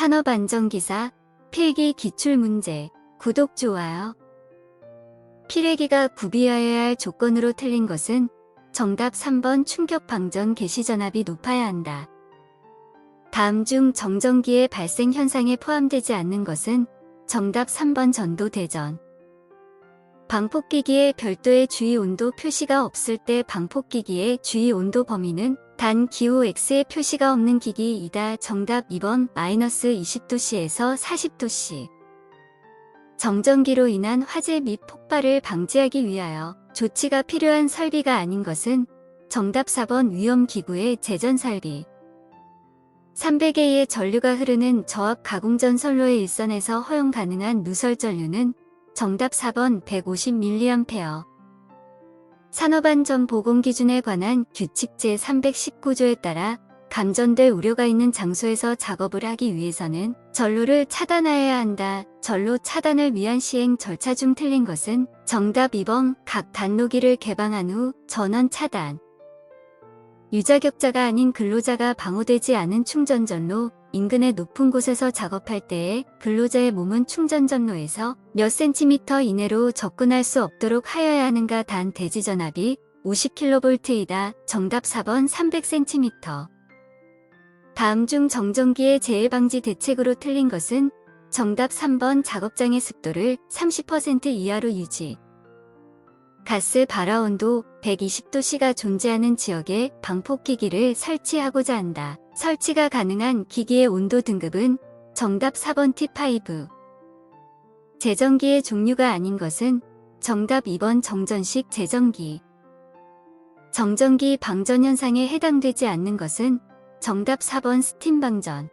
산업안전기사 필기 기출문제 구독 좋아요 필기가 구비하여야 할 조건으로 틀린 것은 정답 3번 충격방전 개시전압이 높아야 한다. 다음 중 정전기의 발생 현상에 포함되지 않는 것은 정답 3번 전도 대전. 방폭기기에 별도의 주의 온도 표시가 없을 때 방폭기기의 주의 온도 범위는 단 기호 X의 표시가 없는 기기이다. 정답 2번 마이너스 20도씨에서 40도씨. 정전기로 인한 화재 및 폭발을 방지하기 위하여 조치가 필요한 설비가 아닌 것은 정답 4번 위험기구의 재전 설비. 300A의 전류가 흐르는 저압 가공전 선로의 일선에서 허용 가능한 누설 전류는 정답 4번 150mA. 산업안전 보건 기준에 관한 규칙 제319조에 따라 감전될 우려가 있는 장소에서 작업을 하기 위해서는 전로를 차단하여야 한다. 전로 차단을 위한 시행 절차 중 틀린 것은 정답 2번 각 단로기를 개방한 후 전원 차단. 유자격자가 아닌 근로자가 방호되지 않은 충전전로, 인근의 높은 곳에서 작업할 때에 근로자의 몸은 충전 전로에서 몇 센티미터 이내로 접근할 수 없도록 하여야 하는가 단 대지 전압이 50kV이다. 정답 4번 300cm. 다음 중 정전기의 재해 방지 대책으로 틀린 것은 정답 3번 작업장의 습도를 30% 이하로 유지. 가스 발화 온도 120도씨가 존재하는 지역에 방폭기기를 설치하고자 한다. 설치가 가능한 기기의 온도 등급은 정답 4번 T5. 제전기의 종류가 아닌 것은 정답 2번 정전식 제전기. 정전기 방전 현상에 해당되지 않는 것은 정답 4번 스팀 방전.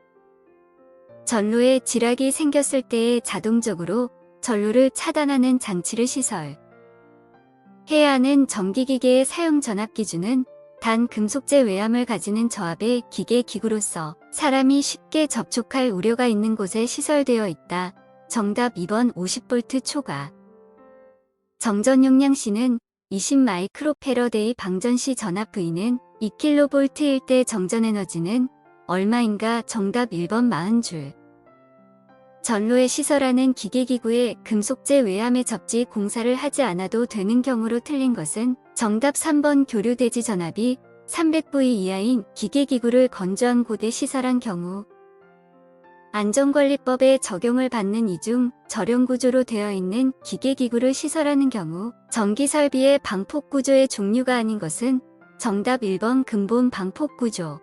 전로에 지락이 생겼을 때에 자동적으로 전로를 차단하는 장치를 시설. 해야 하는 전기기계의 사용 전압 기준은 단 금속재 외암을 가지는 저압의 기계 기구로서 사람이 쉽게 접촉할 우려가 있는 곳에 시설되어 있다. 정답 2번 50V 초과. 정전 용량 C는 20 마이크로페러데이 방전 시 전압 V는 2kV일 때 정전 에너지는 얼마인가 정답 1번 40줄. 전로에 시설하는 기계기구에 금속재 외암의 접지 공사를 하지 않아도 되는 경우로 틀린 것은 정답 3번 교류대지 전압이 300V 이하인 기계기구를 건조한 곳에 시설한 경우 안전관리법에 적용을 받는 이중 절용구조로 되어 있는 기계기구를 시설하는 경우 전기설비의 방폭구조의 종류가 아닌 것은 정답 1번 근본 방폭구조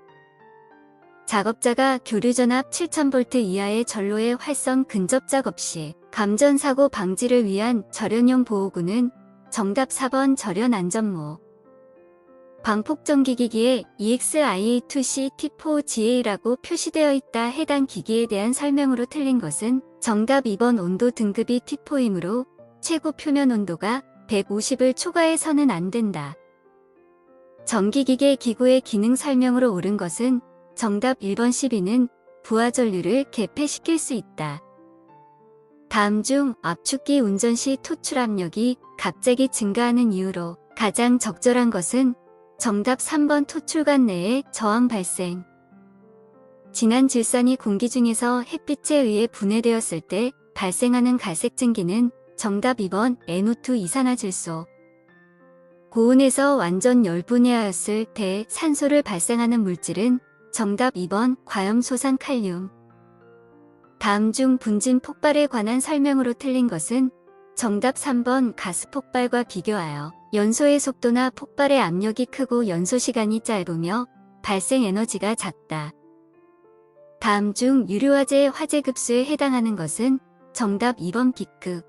작업자가 교류 전압 7000V 이하의 전로의 활성 근접 작업 시 감전사고 방지를 위한 절연용 보호구는 정답 4번 절연 안전모 방폭전기기기에 E EXIA2C T4GA라고 표시되어 있다 해당 기기에 대한 설명으로 틀린 것은 정답 2번 온도 등급이 T4이므로 최고 표면 온도가 150을 초과해서는 안 된다. 전기기계 기구의 기능 설명으로 옳은 것은 정답 1번 12는 부하전류를 개폐시킬 수 있다. 다음 중 압축기 운전 시 토출 압력이 갑자기 증가하는 이유로 가장 적절한 것은 정답 3번 토출관 내에 저항 발생. 진한 질산이 공기 중에서 햇빛에 의해 분해되었을 때 발생하는 갈색 증기는 정답 2번 NO2 이산화질소. 고온에서 완전 열분해하였을 때 산소를 발생하는 물질은 정답 2번 과염소산 칼륨. 다음 중 분진 폭발에 관한 설명으로 틀린 것은 정답 3번 가스 폭발과 비교하여 연소의 속도나 폭발의 압력이 크고 연소 시간이 짧으며 발생 에너지가 작다. 다음 중 유료화재의 화재 급수에 해당하는 것은 정답 2번 B급.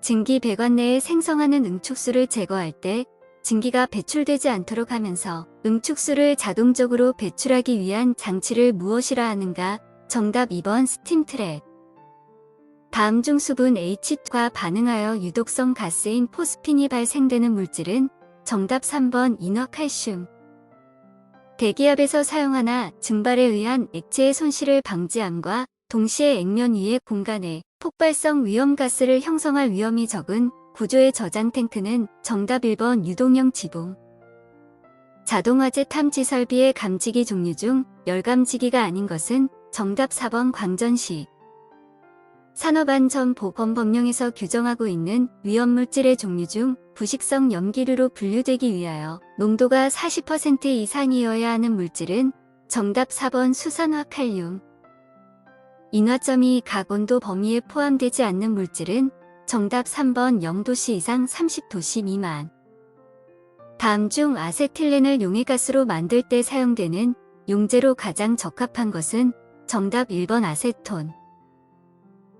증기 배관 내에 생성하는 응축수를 제거할 때 증기가 배출되지 않도록 하면서 응축수를 자동적으로 배출하기 위한 장치를 무엇이라 하는가? 정답 2번 스팀 트랩. 다음 중 수분 H2가 반응하여 유독성 가스인 포스핀이 발생되는 물질은 정답 3번 인화칼슘. 대기압에서 사용하나 증발에 의한 액체의 손실을 방지함과 동시에 액면 위의 공간에 폭발성 위험가스를 형성할 위험이 적은 구조의 저장 탱크는 정답 1번 유동형 지붕. 자동화재 탐지 설비의 감지기 종류 중 열감지기가 아닌 것은 정답 4번 광전식. 산업안전보건법령에서 규정하고 있는 위험물질의 종류 중 부식성 염기류로 분류되기 위하여 농도가 40% 이상이어야 하는 물질은 정답 4번 수산화 칼륨. 인화점이 각 온도 범위에 포함되지 않는 물질은 정답 3번 0도씨 이상 30도씨 미만. 다음 중 아세틸렌을 용해가스로 만들 때 사용되는 용제로 가장 적합한 것은 정답 1번 아세톤.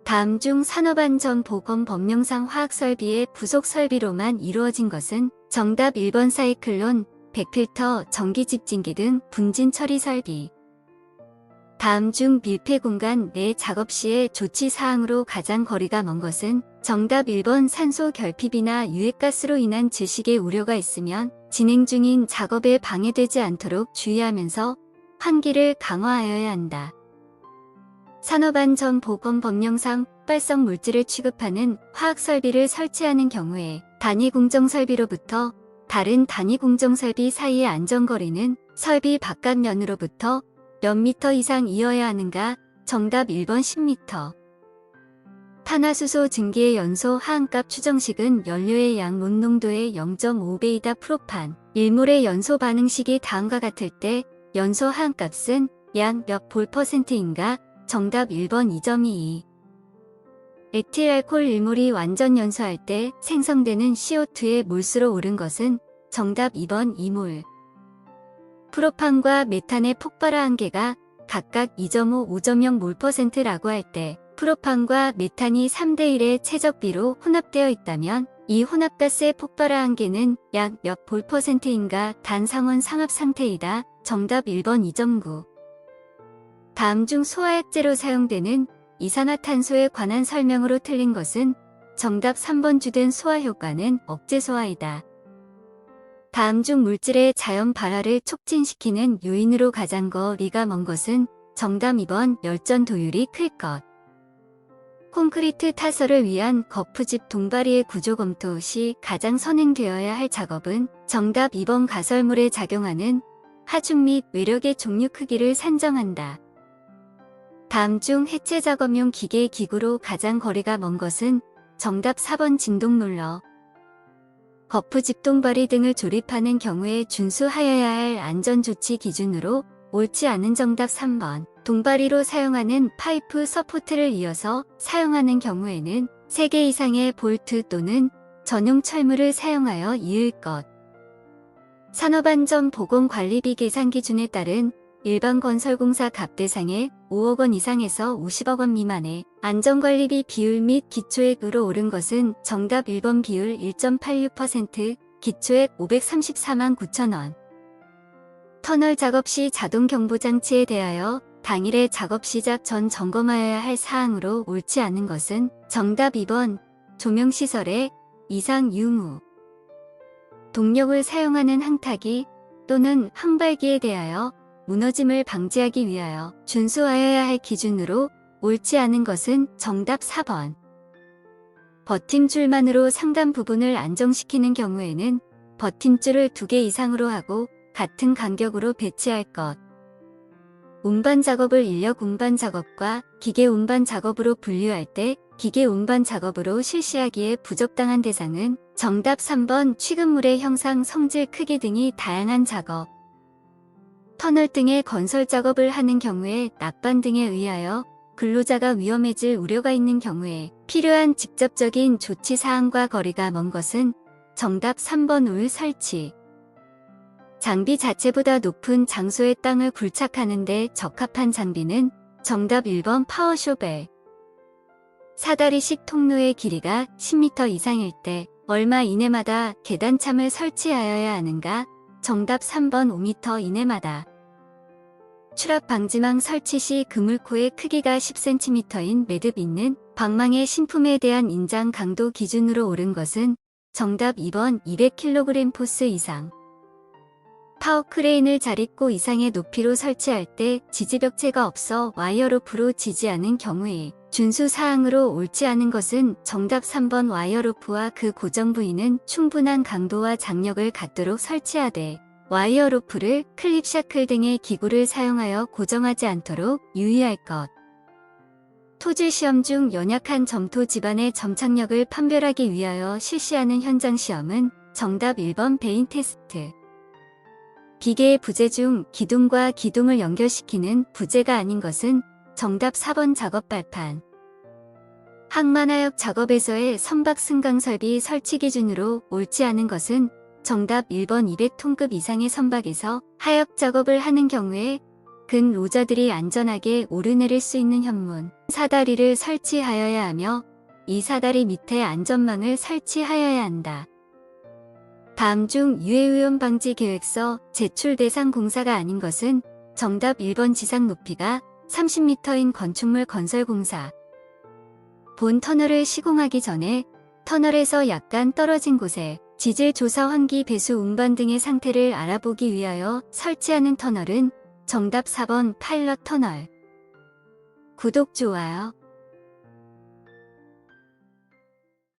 다음 중 산업안전 보건 법령상 화학설비의 부속설비로만 이루어진 것은 정답 1번 사이클론, 백필터, 전기집진기 등 분진 처리 설비. 다음 중 밀폐 공간 내 작업 시의 조치 사항으로 가장 거리가 먼 것은 정답 1번 산소 결핍이나 유해가스로 인한 질식의 우려가 있으면 진행 중인 작업에 방해되지 않도록 주의하면서 환기를 강화하여야 한다. 산업안전보건법령상 활성 물질을 취급하는 화학설비를 설치하는 경우에 단위 공정설비로부터 다른 단위 공정설비 사이의 안전거리는 설비 바깥면으로부터 몇 미터 이상 이어야 하는가? 정답 1번 10미터. 탄화수소 증기의 연소 하한값 추정식은 연료의 양 논농도의 0.5배이다 프로판. 일몰의 연소 반응식이 다음과 같을 때 연소 하한값은 약 몇 볼 퍼센트인가? 정답 1번 2.22. 에틸알콜 일몰이 완전 연소할 때 생성되는 CO2의 몰수로 오른 것은 정답 2번 2몰. 프로판과 메탄의 폭발화 한계가 각각 2.5, 5.0 몰퍼센트라고 할 때 프로판과 메탄이 3대1의 최적비로 혼합되어 있다면 이 혼합가스의 폭발화 한계는 약 몇 볼 퍼센트인가 단상원 상합 상태이다. 정답 1번 2.9. 다음 중 소화약제로 사용되는 이산화탄소에 관한 설명으로 틀린 것은 정답 3번 주된 소화 효과는 억제 소화이다. 다음 중 물질의 자연 발화를 촉진시키는 요인으로 가장 거리가 먼 것은 정답 2번 열전 도율이 클 것. 콘크리트 타설을 위한 거푸집 동바리의 구조 검토 시 가장 선행되어야 할 작업은 정답 2번 가설물에 작용하는 하중 및 외력의 종류 크기를 산정한다. 다음 중 해체 작업용 기계 기구로 가장 거리가 먼 것은 정답 4번 진동롤러. 거푸 집동바리 등을 조립하는 경우에 준수하여야 할 안전조치 기준으로 옳지 않은 정답 3번. 동바리로 사용하는 파이프 서포트를 이어서 사용하는 경우에는 3개 이상의 볼트 또는 전용 철물을 사용하여 이을 것. 산업안전 보건관리비 계산 기준에 따른 일반 건설공사 갑대상의 5억 원 이상에서 50억 원 미만의 안전관리비 비율 및 기초액으로 오른 것은 정답 1번 비율 1.86%, 기초액 534만 9천 원. 터널 작업 시 자동 경보 장치에 대하여 당일의 작업 시작 전 점검하여야 할 사항으로 옳지 않은 것은 정답 2번 조명시설의 이상 유무. 동력을 사용하는 항타기 또는 항발기에 대하여 무너짐을 방지하기 위하여 준수하여야 할 기준으로 옳지 않은 것은 정답 4번. 버팀줄만으로 상단 부분을 안정시키는 경우에는 버팀줄을 2개 이상으로 하고 같은 간격으로 배치할 것. 운반 작업을 인력 운반 작업과 기계 운반 작업으로 분류할 때 기계 운반 작업으로 실시하기에 부적당한 대상은 정답 3번 취급물의 형상 성질 크기 등이 다양한 작업. 터널 등의 건설 작업을 하는 경우에 낙반 등에 의하여 근로자가 위험해질 우려가 있는 경우에 필요한 직접적인 조치 사항과 거리가 먼 것은 정답 3번 울 설치. 장비 자체보다 높은 장소의 땅을 굴착하는 데 적합한 장비는 정답 1번 파워쇼벨. 사다리식 통로의 길이가 10m 이상일 때 얼마 이내마다 계단참을 설치하여야 하는가? 정답 3번 5m 이내마다. 추락 방지망 설치 시 그물코의 크기가 10cm인 매듭 있는 방망의 신품에 대한 인장 강도 기준으로 옳은 것은 정답 2번 200kg 포스 이상. 파워 크레인을 자릿고 이상의 높이로 설치할 때 지지벽체가 없어 와이어 로프로 지지하는 경우에 준수 사항으로 옳지 않은 것은 정답 3번 와이어 로프와 그 고정 부위는 충분한 강도와 장력을 갖도록 설치하되 와이어 로프를 클립 샤클 등의 기구를 사용하여 고정하지 않도록 유의할 것. 토질 시험 중 연약한 점토 집안의 점착력을 판별하기 위하여 실시하는 현장 시험은 정답 1번 베인 테스트. 기계의 부재 중 기둥과 기둥을 연결시키는 부재가 아닌 것은 정답 4번 작업 발판. 항만하역 작업에서의 선박 승강 설비 설치 기준으로 옳지 않은 것은 정답 1번 200톤급 이상의 선박에서 하역 작업을 하는 경우에 근 로자들이 안전하게 오르내릴 수 있는 현문 사다리를 설치하여야 하며 이 사다리 밑에 안전망을 설치하여야 한다. 다음 중 유해오염 방지 계획서 제출 대상 공사가 아닌 것은 정답 1번 지상 높이가 30m인 건축물 건설 공사. 본 터널을 시공하기 전에 터널에서 약간 떨어진 곳에 지질 조사 환기 배수 운반 등의 상태를 알아보기 위하여 설치하는 터널은 정답 4번 파일럿 터널. 구독, 좋아요.